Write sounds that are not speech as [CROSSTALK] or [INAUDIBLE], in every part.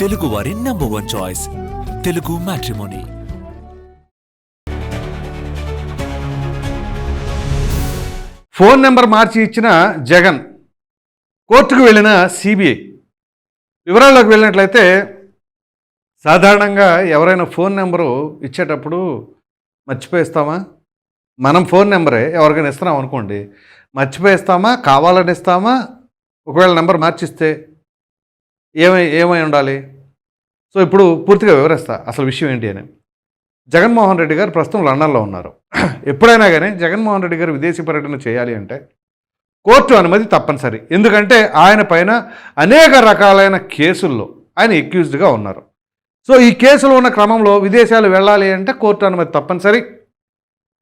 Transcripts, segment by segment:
తెలుగు వారి number one choice Telugu matrimony phone number మార్చి ఇచ్చిన జగన్. కోర్టుకు వెళ్ళిన సిబిఐ. వివరాల్లోకి వెళ్ళినట్లయితే సాధారణంగా ఎవరైనా ఫోన్ నెంబరు ఇచ్చేటప్పుడు మర్చిపోయిస్తామా? మనం ఫోన్ నెంబరే ఎవరికైనా ఇస్తున్నాం అనుకోండి. మర్చిపోయిస్తామా? కావాలని ఇస్తామా? ఒకవేళ నెంబర్ మార్చిస్తే ఏమై ఏమై ఉండాలి? సో ఇప్పుడు పూర్తిగా వివరిస్తా. అసలు విషయం ఏంటి అని. జగన్మోహన్ రెడ్డి గారు ప్రస్తుతం లండన్లో ఉన్నారు. [CLEARS THROAT] ఎప్పుడైనా కానీ జగన్మోహన్ రెడ్డి గారు విదేశీ పర్యటన చేయాలి అంటే కోర్టు అనుమతి తప్పనిసరి. ఎందుకంటే ఆయన పైన అనేక రకాలైన కేసుల్లో ఆయన ఎక్యూజ్డ్గా ఉన్నారు. సో ఈ కేసులు ఉన్న క్రమంలో విదేశాలు వెళ్ళాలి అంటే కోర్టు అనుమతి తప్పనిసరి.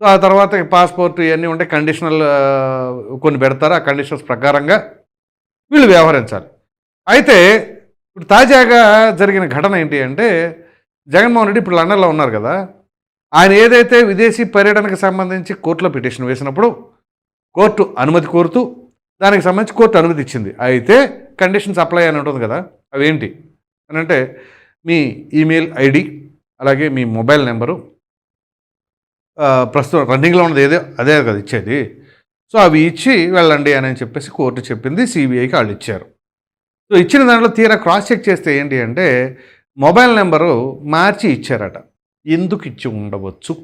సో ఆ తర్వాత పాస్పోర్ట్ ఇవన్నీ ఉంటే కండిషనల్ కొన్ని పెడతారు. ఆ కండిషన్స్ ప్రకారంగా వీళ్ళు వ్యవహరించాలి. అయితే ఇప్పుడు తాజాగా జరిగిన ఘటన ఏంటి అంటే జగన్మోహన్ రెడ్డి ఇప్పుడు లండన్లో ఉన్నారు కదా ఆయన ఏదైతే విదేశీ పర్యటనకు సంబంధించి కోర్టులో పిటిషన్ వేసినప్పుడు కోర్టు అనుమతి కోరుతూ దానికి సంబంధించి కోర్టు అనుమతి ఇచ్చింది. అయితే కండిషన్స్ అప్లై అని ఉంటుంది కదా అవి ఏంటి? అని అంటే మీ ఈమెయిల్ ఐడి అలాగే మీ మొబైల్ నెంబరు ప్రస్తుతం రన్నింగ్లో ఉన్నది ఏదో అదే కదా ఇచ్చేది. సో అవి ఇచ్చి వెళ్ళండి అని చెప్పేసి కోర్టు చెప్పింది సిబిఐకి వాళ్ళు ఇచ్చారు. సో ఇచ్చిన దాంట్లో తీరా క్రాస్ చెక్ చేస్తే ఏంటి అంటే మొబైల్ నెంబరు మార్చి ఇచ్చారట. ఎందుకు ఇచ్చి ఉండవచ్చు?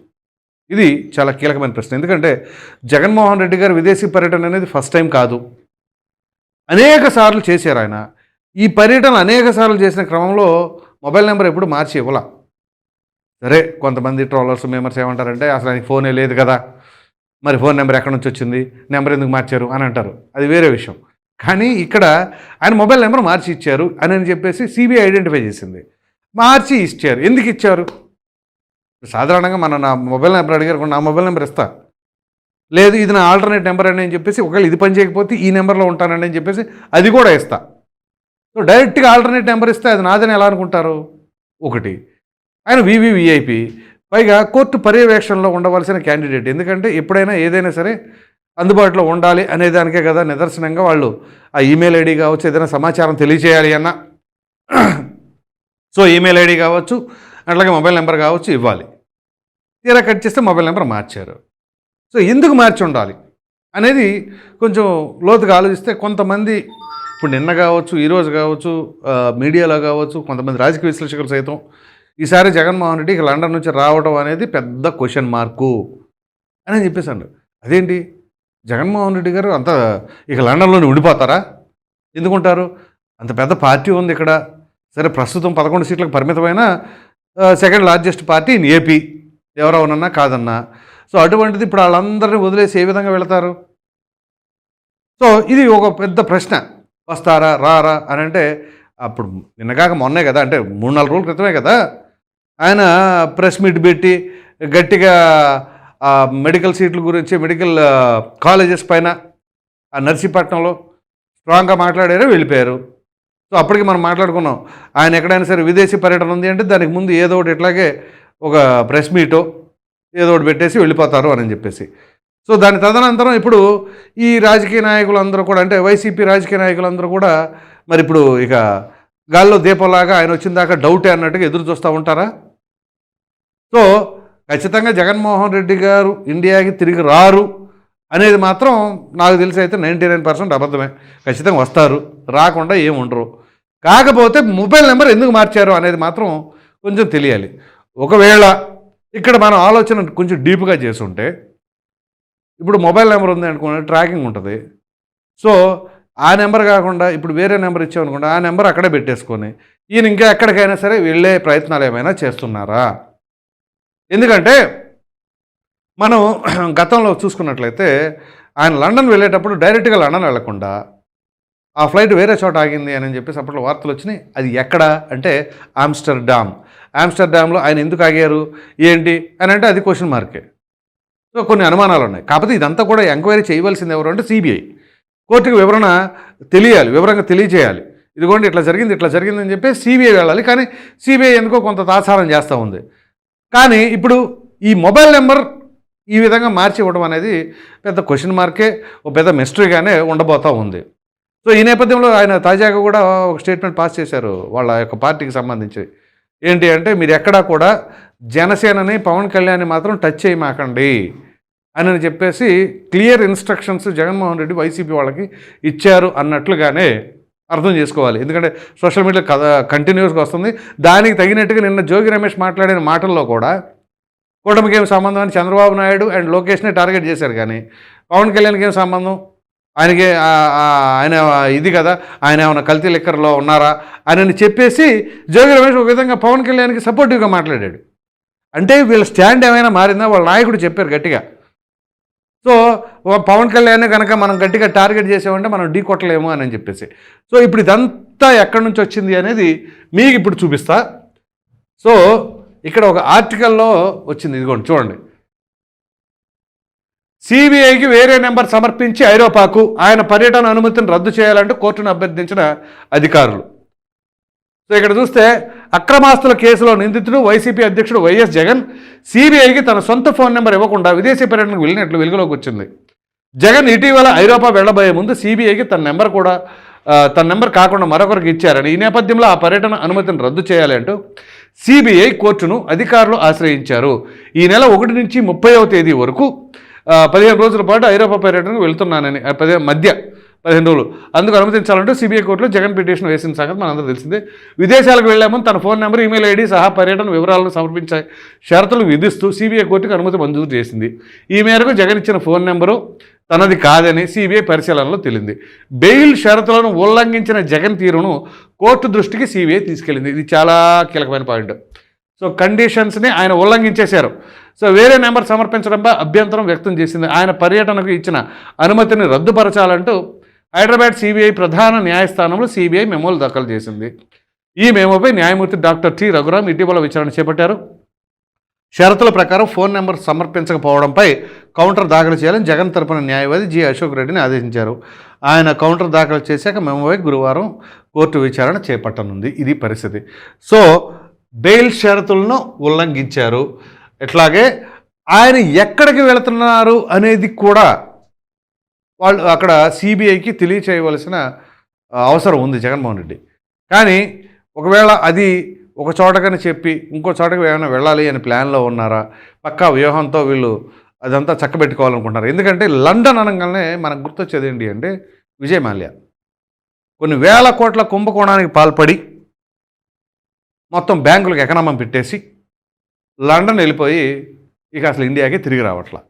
ఇది చాలా కీలకమైన ప్రశ్న. ఎందుకంటే జగన్మోహన్ రెడ్డి గారు విదేశీ పర్యటన అనేది ఫస్ట్ టైం కాదు. అనేక సార్లు చేశారు ఆయన. ఈ పర్యటన అనేక సార్లు చేసిన క్రమంలో మొబైల్ నెంబర్ ఎప్పుడు మార్చి ఇవ్వాల. సరే కొంతమంది ట్రోలర్స్ మెంబర్స్ ఏమంటారంటే అసలు ఆయనకి ఫోనే లేదు కదా. మరి ఫోన్ నెంబర్ ఎక్కడి నుంచి వచ్చింది? నెంబర్ ఎందుకు మార్చారు? అని అంటారు. అది వేరే విషయం. కానీ ఇక్కడ ఆయన మొబైల్ నెంబర్ మార్చి ఇచ్చారు అని అని చెప్పేసి సిబిఐ ఐడెంటిఫై చేసింది. మార్చి ఇచ్చారు. ఎందుకు ఇచ్చారు? సాధారణంగా మన నా మొబైల్ నెంబర్ అడిగారు నా మొబైల్ నెంబర్ ఇస్తా. లేదు ఇది నా ఆల్టర్నేట్ నెంబర్ అని చెప్పేసి ఒకవేళ ఇది పని చేయకపోతే ఈ నెంబర్లో ఉంటానండి అని చెప్పేసి అది కూడా ఇస్తా. సో డైరెక్ట్గా ఆల్టర్నేట్ నెంబర్ ఇస్తే అది నాదని ఎలా అనుకుంటారు? ఒకటి. ఆయన వివివిఐపి పైగా కోర్టు పర్యవేక్షణలో ఉండవలసిన క్యాండిడేట్. ఎందుకంటే ఎప్పుడైనా ఏదైనా సరే అందుబాటులో ఉండాలి అనే దానికే కదా నిదర్శనంగా వాళ్ళు ఆ ఈమెయిల్ ఐడి కావచ్చు ఏదైనా సమాచారం తెలియచేయాలి అన్న. సో ఈమెయిల్ ఐడి కావచ్చు అట్లాగే మొబైల్ నెంబర్ కావచ్చు ఇవ్వాలి. తీరా కట్ చేస్తే మొబైల్ నెంబర్ మార్చారు. సో ఎందుకు మార్చి ఉండాలి అనేది కొంచెం లోతుగా ఆలోచిస్తే కొంతమంది ఇప్పుడు నిన్న కావచ్చు ఈరోజు కావచ్చు మీడియాలో కావచ్చు కొంతమంది రాజకీయ విశ్లేషకులు సైతం ఈసారి జగన్మోహన్ రెడ్డి లండన్ నుంచి రావడం అనేది పెద్ద క్వశ్చన్ మార్కు అని అండి అదేంటి? జగన్మోహన్ రెడ్డి గారు అంత ఇక లండన్లోనే ఉండిపోతారా? ఎందుకుంటారు? అంత పెద్ద పార్టీ ఉంది ఇక్కడ. సరే ప్రస్తుతం పదకొండు సీట్లకు పరిమితమైన second largest party in AP. ఎవరెవరన్నా కాదన్నా. సో అటువంటిది ఇప్పుడు వాళ్ళందరినీ వదిలేసి ఏ విధంగా వెళతారు? సో ఇది ఒక పెద్ద ప్రశ్న. వస్తారా రారా అని అంటే అప్పుడు నిన్నగాక మొన్నే కదా అంటే మూడు నాలుగు రోజుల క్రితమే కదా ఆయన ప్రెస్ మీట్ పెట్టి గట్టిగా మెడికల్ సీట్ల గురించి మెడికల్ కాలేజెస్ పైన ఆ నర్సీపట్నంలో స్ట్రాంగ్గా మాట్లాడారు వెళ్ళిపోయారు. సో అప్పటికి మనం మాట్లాడుకున్నాం. ఆయన ఎక్కడైనా సరే విదేశీ పర్యటన ఉంది అంటే దానికి ముందు ఏదో ఒకటి ఇట్లాగే ఒక ప్రెస్ మీటో ఏదో ఒకటి పెట్టేసి వెళ్ళిపోతారు అని చెప్పేసి. సో దాని తదనంతరం ఇప్పుడు ఈ రాజకీయ నాయకులందరూ కూడా అంటే వైసీపీ రాజకీయ నాయకులందరూ కూడా మరి ఇప్పుడు ఇక గాల్లో దీపంలాగా ఆయన వచ్చిన దాకా డౌటే అన్నట్టుగా ఎదురు చూస్తూ ఉంటారా? సో ఖచ్చితంగా జగన్మోహన్ రెడ్డి గారు ఇండియాకి తిరిగి రారు అనేది మాత్రం నాకు తెలిసి అయితే నైంటీ నైన్ పర్సెంట్ అబద్ధమే. ఖచ్చితంగా వస్తారు. రాకుండా ఏమి ఉండరు. కాకపోతే మొబైల్ నెంబర్ ఎందుకు మార్చారు అనేది మాత్రం కొంచెం తెలియాలి. ఒకవేళ ఇక్కడ మనం ఆలోచన కొంచెం డీప్గా చేసుంటే ఇప్పుడు మొబైల్ నెంబర్ ఉంది అనుకోండి ట్రాకింగ్ ఉంటుంది. సో ఆ నెంబర్ కాకుండా ఇప్పుడు వేరే నెంబర్ ఇచ్చామనుకోండి ఆ నెంబర్ అక్కడే పెట్టేసుకొని ఈయన ఇంకా ఎక్కడికైనా సరే వెళ్ళే ప్రయత్నాలు ఏమైనా చేస్తున్నారా? ఎందుకంటే మనం గతంలో చూసుకున్నట్లయితే ఆయన లండన్ వెళ్ళేటప్పుడు డైరెక్ట్గా లండన్ వెళ్ళకుండా ఆ ఫ్లైట్ వేరే చోట ఆగింది అని చెప్పేసి అప్పట్లో వార్తలు వచ్చినాయి. అది ఎక్కడ అంటే ఆమ్స్టర్డామ్. ఆమ్స్టర్డామ్లో ఆయన ఎందుకు ఆగారు? ఏంటి? అని అంటే అది క్వశ్చన్ మార్కే. సో కొన్ని అనుమానాలు ఉన్నాయి. కాకపోతే ఇదంతా కూడా ఎంక్వైరీ చేయవలసింది ఎవరు అంటే సిబిఐ. కోర్టుకు వివరణ తెలియాలి వివరంగా తెలియజేయాలి. ఇదిగోండి ఇట్లా జరిగింది ఇట్లా జరిగిందని చెప్పి సిబిఐ వెళ్ళాలి. కానీ సిబిఐ ఎందుకో కొంత తాసారం చేస్తూ ఉంది. కానీ ఇప్పుడు ఈ మొబైల్ నెంబర్ ఈ విధంగా మార్చి ఇవ్వడం అనేది పెద్ద క్వశ్చన్ మార్కే ఓ పెద్ద మిస్టరీగానే ఉండబోతూ ఉంది. సో ఈ నేపథ్యంలో ఆయన తాజాగా కూడా ఒక స్టేట్మెంట్ పాస్ చేశారు వాళ్ళ యొక్క పార్టీకి సంబంధించి. ఏంటి అంటే మీరు ఎక్కడా కూడా జనసేనని పవన్ కళ్యాణ్ని మాత్రం టచ్ చేయమాకండి అని చెప్పేసి clear instructions Jaganmohan Reddy YCP వాళ్ళకి ఇచ్చారు అన్నట్లుగానే అర్థం చేసుకోవాలి. ఎందుకంటే సోషల్ మీడియా కథ కంటిన్యూస్గా వస్తుంది. దానికి తగినట్టుగా నిన్న జోగి రమేష్ మాట్లాడిన మాటల్లో కూడా కూటమికి ఏం సంబంధం అని చంద్రబాబు నాయుడు అండ్ లోకేష్ని టార్గెట్ చేశారు కానీ పవన్ కళ్యాణ్కి ఏం సంబంధం? ఆయనకి ఆయన ఇది కదా ఆయన ఏమైనా కల్తీ లెక్కర్లో ఉన్నారా అని చెప్పేసి జోగి రమేష్ ఒక విధంగా పవన్ కళ్యాణ్కి సపోర్టివ్గా మాట్లాడాడు. అంటే వీళ్ళ స్టాండ్ ఏమైనా మారిందా? వాళ్ళ నాయకుడు చెప్పారు గట్టిగా. సో పవన్ కళ్యాణ్ కనుక మనం గట్టిగా టార్గెట్ చేసామంటే మనం ఢీ కొట్టలేము అని చెప్పేసి. సో ఇప్పుడు ఇదంతా ఎక్కడి నుంచి వచ్చింది అనేది మీకు ఇప్పుడు చూపిస్తా. సో ఇక్కడ ఒక ఆర్టికల్లో వచ్చింది ఇదిగోండి చూడండి. సిబిఐకి వేరే నెంబర్ సమర్పించి ఐరోపాకు ఆయన పర్యటన అనుమతిని రద్దు చేయాలంటూ కోర్టును అభ్యర్థించిన అధికారులు. సో ఇక్కడ చూస్తే అక్రమాస్తుల కేసులో నిందితుడు వైసీపీ అధ్యక్షుడు వైఎస్ జగన్ సిబిఐకి తన సొంత ఫోన్ నెంబర్ ఇవ్వకుండా విదేశీ పర్యటనకు వెళ్ళినట్లు వెలుగులోకి వచ్చింది జగన్ ఇటీవల ఐరోపా వెళ్ళబోయే ముందు సిబిఐకి తన నెంబర్ కూడా తన నెంబర్ కాకుండా మరొకరికి ఇచ్చారని ఈ నేపథ్యంలో ఆ పర్యటన అనుమతిని రద్దు చేయాలి అంటూ సిబిఐ కోర్టును అధికారులు ఆశ్రయించారు. ఈ నెల ఒకటి నుంచి ముప్పైవ తేదీ వరకు పదిహేను రోజుల పాటు ఐరోపా పర్యటనకు వెళ్తున్నానని పదే పదిహేను మధ్య పదిహేను రోజులు. అందుకు అనుమతించాలంటూ సిబిఐ కోర్టులో జగన్ పిటిషన్ వేసిన సంగతి మనందరూ తెలిసిందే. విదేశాలకు వెళ్ళామని తన ఫోన్ నెంబర్ ఈమెయిల్ ఐడి సహా పర్యటన వివరాలను సమర్పించే షరతులు విధిస్తూ సిబిఐ కోర్టుకు అనుమతి మంజూరు చేసింది. ఈ మేరకు జగన్ ఇచ్చిన ఫోన్ నెంబరు తనది కాదని సిబిఐ పరిశీలనలో తేలింది. బెయిల్ షరతులను ఉల్లంఘించిన జగన్ తీరును కోర్టు దృష్టికి సిబిఐ తీసుకెళ్ళింది. ఇది చాలా కీలకమైన పాయింట్. సో కండిషన్స్ని ఆయన ఉల్లంఘించేశారు. సో వేరే నెంబర్ సమర్పించడంపై అభ్యంతరం వ్యక్తం చేసింది. ఆయన పర్యటనకు ఇచ్చిన అనుమతిని రద్దుపరచాలంటూ హైదరాబాద్ సిబిఐ ప్రధాన న్యాయస్థానంలో సిబిఐ మెమోలు దాఖలు చేసింది. ఈ మెమోపై న్యాయమూర్తి డాక్టర్ టి రఘురామ్ ఇటీవల విచారణ చేపట్టారు. షరతుల ప్రకారం ఫోన్ నెంబర్ సమర్పించకపోవడంపై కౌంటర్ దాఖలు చేయాలని జగన్ తరపున న్యాయవాది జి అశోక్ రెడ్డిని ఆదేశించారు. ఆయన కౌంటర్ దాఖలు చేశాక మెమోపై గురువారం కోర్టు విచారణ చేపట్టనుంది. ఇది పరిస్థితి. సో బెయిల్ షరతులను ఉల్లంఘించారు. ఎట్లాగే ఆయన ఎక్కడికి వెళుతున్నారు అనేది కూడా వాళ్ళు అక్కడ సిబిఐకి తెలియచేయవలసిన అవసరం ఉంది జగన్మోహన్ రెడ్డి. కానీ ఒకవేళ అది ఒక చోటకని చెప్పి ఇంకో చోటకి ఏమైనా వెళ్ళాలి అని ప్లాన్లో ఉన్నారా? పక్కా వ్యూహంతో వీళ్ళు అదంతా చక్కబెట్టుకోవాలనుకుంటున్నారు. ఎందుకంటే లండన్ అనగానే మనకు గుర్తొచ్చేది ఏంటి అంటే విజయ్ మాల్యా. కొన్ని వేల కోట్ల కుంభకోణానికి పాల్పడి మొత్తం బ్యాంకులకు ఎకనామం పెట్టేసి లండన్ వెళ్ళిపోయి ఇక అసలు ఇండియాకి తిరిగి రావట్లా.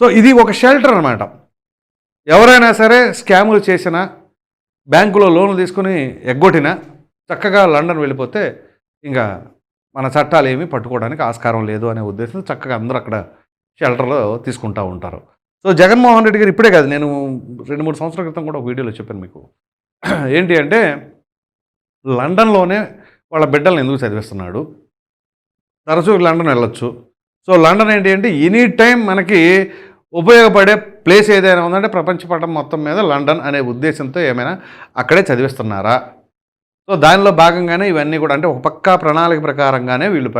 సో ఇది ఒక షెల్టర్ అనమాట ఎవరైనా సరే స్కాములు చేసినా బ్యాంకులో లోన్లు తీసుకుని ఎగ్గొట్టినా చక్కగా లండన్ వెళ్ళిపోతే ఇంకా మన చట్టాలు ఏమీ పట్టుకోవడానికి ఆస్కారం లేదు అనే ఉద్దేశంతో చక్కగా అందరూ అక్కడ షెల్టర్లో తీసుకుంటూ ఉంటారు. సో జగన్మోహన్ రెడ్డి గారు ఇప్పుడే కాదు నేను రెండు మూడు సంవత్సరాల క్రితం కూడా ఒక వీడియోలో చెప్పాను మీకు. [CLEARS THROAT] ఏంటి అంటే లండన్లోనే వాళ్ళ బిడ్డలను ఎందుకు చదివిస్తున్నాడు? తరచూ లండన్ వెళ్ళొచ్చు. సో లండన్ ఏంటి అంటే ఎనీ టైం మనకి ఉపయోగపడే ప్లేస్ ఏదైనా ఉందంటే ప్రపంచ పటం మొత్తం మీద లండన్ అనే ఉద్దేశంతో ఏమైనా అక్కడే చదివిస్తున్నారా? సో దానిలో భాగంగానే ఇవన్నీ కూడా అంటే ఒక పక్క ప్రణాళిక ప్రకారంగానే వీళ్ళు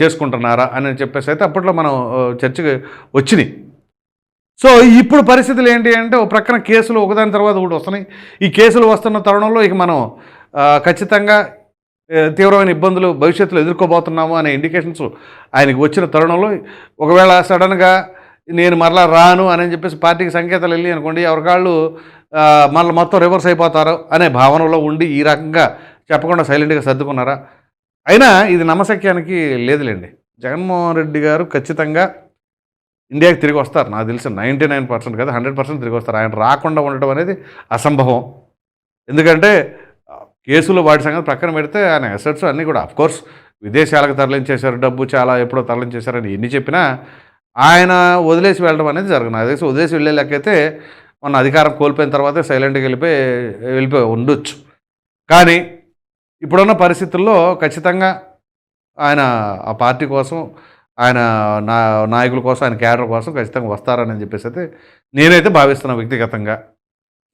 చేసుకుంటున్నారా అని చెప్పేసి అయితే అప్పట్లో మనం ఆ, చర్చకి వచ్చినాయి. సో ఇప్పుడు పరిస్థితులు ఏంటి అంటే ఒక ప్రక్కన కేసులు ఒకదాని తర్వాత ఒకటి వస్తున్నాయి. ఈ కేసులు వస్తున్న తరుణంలో ఇక మనం ఖచ్చితంగా తీవ్రమైన ఇబ్బందులు భవిష్యత్తులో ఎదుర్కోబోతున్నాము అనే ఇండికేషన్స్ ఆయనకు వచ్చిన తరుణంలో ఒకవేళ సడన్గా నేను మరలా రాను అని చెప్పేసి పార్టీకి సంకేతాలు వెళ్ళి అనుకోండి ఎవరికాళ్ళు మళ్ళీ మొత్తం రివర్స్ అయిపోతారు అనే భావనలో ఉండి ఈ రకంగా చెప్పకుండా సైలెంట్గా సర్దుకున్నారా? అయినా ఇది నమ్మశక్యానికి లేదులేండి. జగన్మోహన్ రెడ్డి గారు ఖచ్చితంగా ఇండియాకి తిరిగి వస్తారు. నాకు తెలిసి నైంటీ నైన్ పర్సెంట్ కదా హండ్రెడ్ పర్సెంట్ తిరిగి వస్తారు. ఆయన రాకుండా ఉండటం అనేది అసంభవం. ఎందుకంటే కేసులు వాటి సంగతి ప్రక్కన పెడితే ఆయన అసెట్స్ అన్నీ కూడా అఫ్కోర్స్ విదేశాలకు తరలించేశారు డబ్బు చాలా ఎప్పుడో తరలించేశారని ఎన్ని చెప్పినా ఆయన వదిలేసి వెళ్ళడం అనేది జరగను. అదే వదిలేసి వెళ్ళే లెక్కైతే మన అధికారం కోల్పోయిన తర్వాతే సైలెంట్గా వెళ్ళిపోయి వెళ్ళిపోయి ఉండొచ్చు. కానీ ఇప్పుడున్న పరిస్థితుల్లో ఖచ్చితంగా ఆయన ఆ పార్టీ కోసం ఆయన నా నాయకుల కోసం ఆయన క్యాడర్ కోసం ఖచ్చితంగా వస్తారని చెప్పేసి అయితే నేనైతే భావిస్తున్నాను వ్యక్తిగతంగా.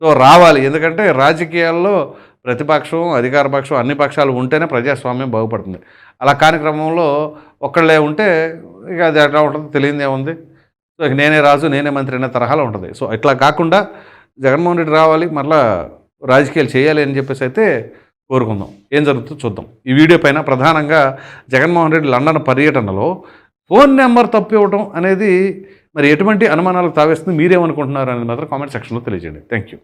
సో రావాలి. ఎందుకంటే రాజకీయాల్లో ప్రతిపక్షం అధికార పక్షం అన్ని పక్షాలు ఉంటేనే ప్రజాస్వామ్యం బాగుపడుతుంది. అలా కాని క్రమంలో ఒక్కళ్ళే ఉంటే ఇక అది ఎట్లా ఉంటుంది తెలియదు ఏముంది సో ఇక నేనే రాజు నేనే మంత్రి అనే తరహాలో ఉంటుంది. సో ఇట్లా కాకుండా జగన్మోహన్ రెడ్డి రావాలి మరలా రాజకీయాలు చేయాలి అని చెప్పేసి అయితే కోరుకుందాం. ఏం జరుగుతుందో చూద్దాం. ఈ వీడియో పైన ప్రధానంగా జగన్మోహన్ రెడ్డి లండన్ పర్యటనలో ఫోన్ నెంబర్ తప్పివ్వటం అనేది మరి ఎటువంటి అనుమానాలకు తావేస్తుంది మీరేమనుకుంటున్నారు అనేది మాత్రం కామెంట్ సెక్షన్లో తెలియజేయండి. Thank you